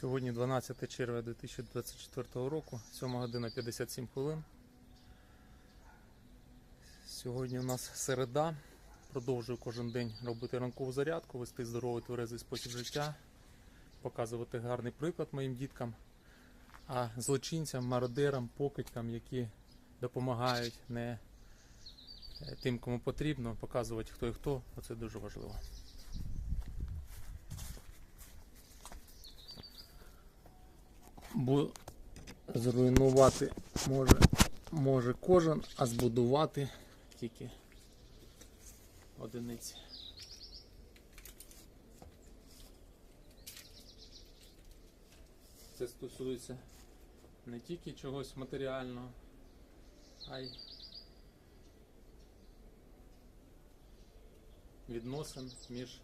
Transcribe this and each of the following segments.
Сьогодні 12 червня 2024 року, 7 година 57 хвилин. Сьогодні у нас середа. Продовжую кожен день робити ранкову зарядку, вести здоровий тверезий спосіб життя, показувати гарний приклад моїм діткам, а злочинцям, мародерам, покидькам, які допомагають не е, тим, кому потрібно, показувати хто і хто, оце дуже важливо. Бо зруйнувати може, може кожен, а збудувати тільки одиниці. Це стосується не тільки чогось матеріального, а й відносин між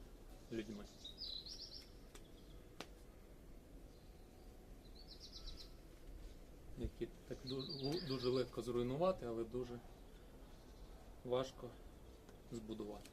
людьми. Які так дуже, дуже легко зруйнувати, але дуже важко збудувати.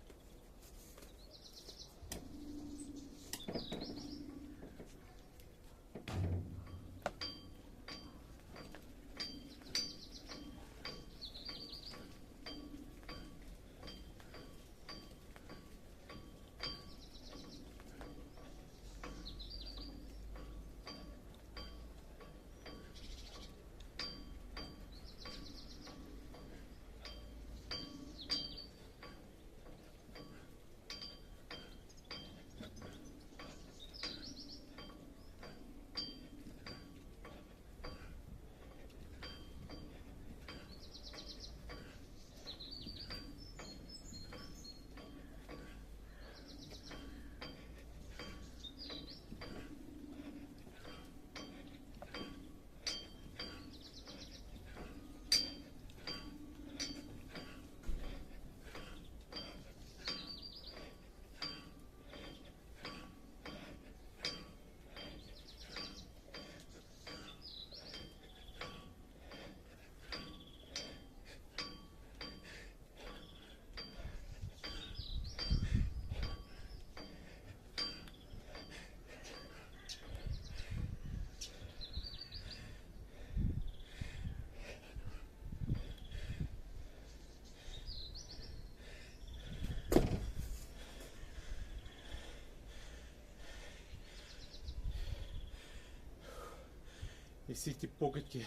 І всі ті покидьки,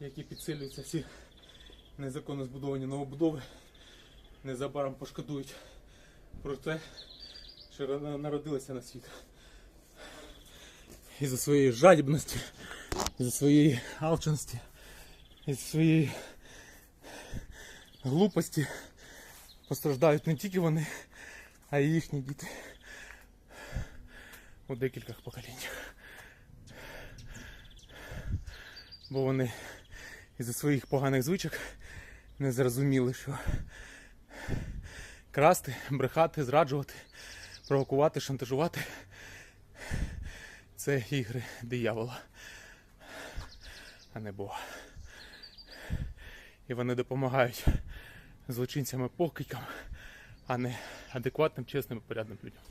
які підсилюються, всі незаконно збудовані новобудови, незабаром пошкодують про те, що народилися на світ. Із-за своєї жадібності, із-за своєї алчності, із-за своєї глупості постраждають не тільки вони, а й їхні діти у декількох поколіннях. Бо вони із-за своїх поганих звичок не зрозуміли, що красти, брехати, зраджувати, провокувати, шантажувати це ігри диявола, а не Бога. І вони допомагають злочинцям і а не адекватним, чесним і порядним людям.